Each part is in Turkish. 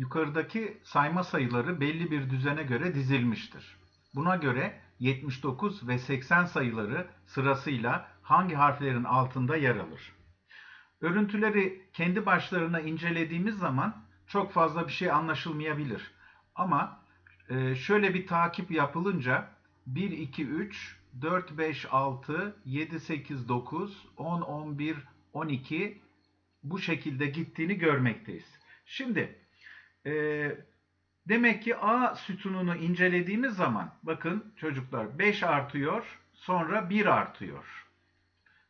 Yukarıdaki sayma sayıları belli bir düzene göre dizilmiştir. Buna göre 79 ve 80 sayıları sırasıyla hangi harflerin altında yer alır? Örüntüleri kendi başlarına incelediğimiz zaman çok fazla bir şey anlaşılmayabilir. Ama e, şöyle bir takip yapılınca 1, 2, 3, 4, 5, 6, 7, 8, 9, 10, 11, 12 bu şekilde gittiğini görmekteyiz. Şimdi e, demek ki A sütununu incelediğimiz zaman bakın çocuklar 5 artıyor sonra 1 artıyor.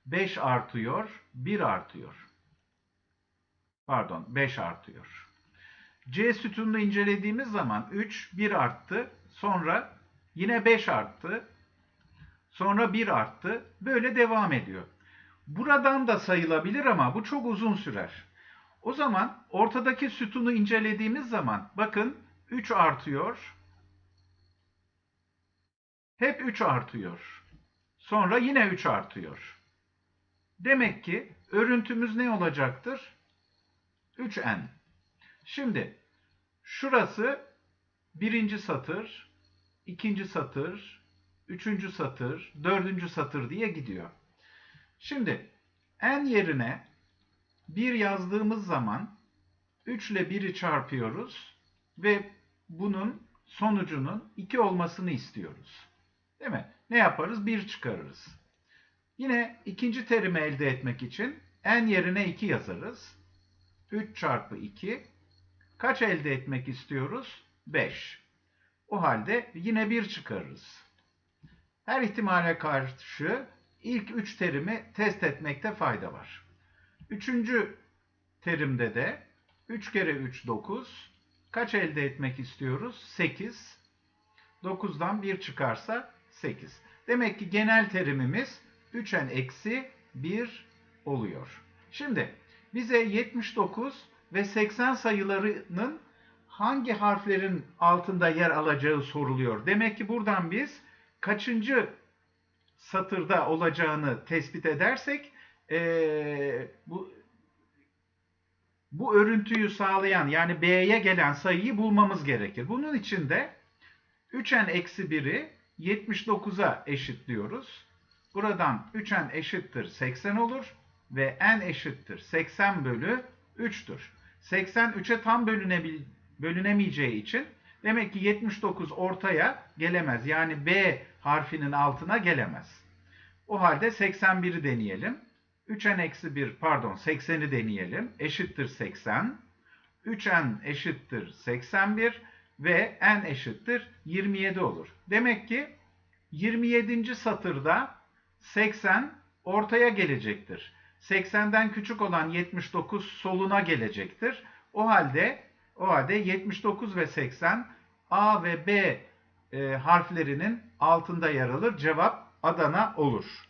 5 artıyor 1 artıyor. Pardon 5 artıyor. C sütununu incelediğimiz zaman 3 1 arttı sonra yine 5 arttı sonra 1 arttı böyle devam ediyor. Buradan da sayılabilir ama bu çok uzun sürer. O zaman ortadaki sütunu incelediğimiz zaman bakın 3 artıyor. Hep 3 artıyor. Sonra yine 3 artıyor. Demek ki örüntümüz ne olacaktır? 3n. Şimdi şurası birinci satır, ikinci satır, üçüncü satır, dördüncü satır diye gidiyor. Şimdi n yerine 1 yazdığımız zaman 3 ile 1'i çarpıyoruz ve bunun sonucunun 2 olmasını istiyoruz. Değil mi? Ne yaparız? 1 çıkarırız. Yine ikinci terimi elde etmek için n yerine 2 yazarız. 3 çarpı 2 kaç elde etmek istiyoruz? 5. O halde yine 1 çıkarırız. Her ihtimale karşı ilk 3 terimi test etmekte fayda var. Üçüncü terimde de 3 kere 3 9. Kaç elde etmek istiyoruz? 8. 9'dan 1 çıkarsa 8. Demek ki genel terimimiz 3n eksi 1 oluyor. Şimdi bize 79 ve 80 sayılarının hangi harflerin altında yer alacağı soruluyor. Demek ki buradan biz kaçıncı satırda olacağını tespit edersek ee, bu örüntüyü sağlayan yani B'ye gelen sayıyı bulmamız gerekir. Bunun için de 3n eksi 1'i 79'a eşitliyoruz. Buradan 3n eşittir 80 olur ve n eşittir 80 bölü 3'tür. 80 3'e tam bölünemeyeceği için demek ki 79 ortaya gelemez. Yani B harfinin altına gelemez. O halde 81'i deneyelim. 3n eksi 1 pardon 80'i deneyelim. Eşittir 80. 3n eşittir 81 ve n eşittir 27 olur. Demek ki 27. satırda 80 ortaya gelecektir. 80'den küçük olan 79 soluna gelecektir. O halde o halde 79 ve 80 A ve B e, harflerinin altında yer alır. Cevap Adana olur.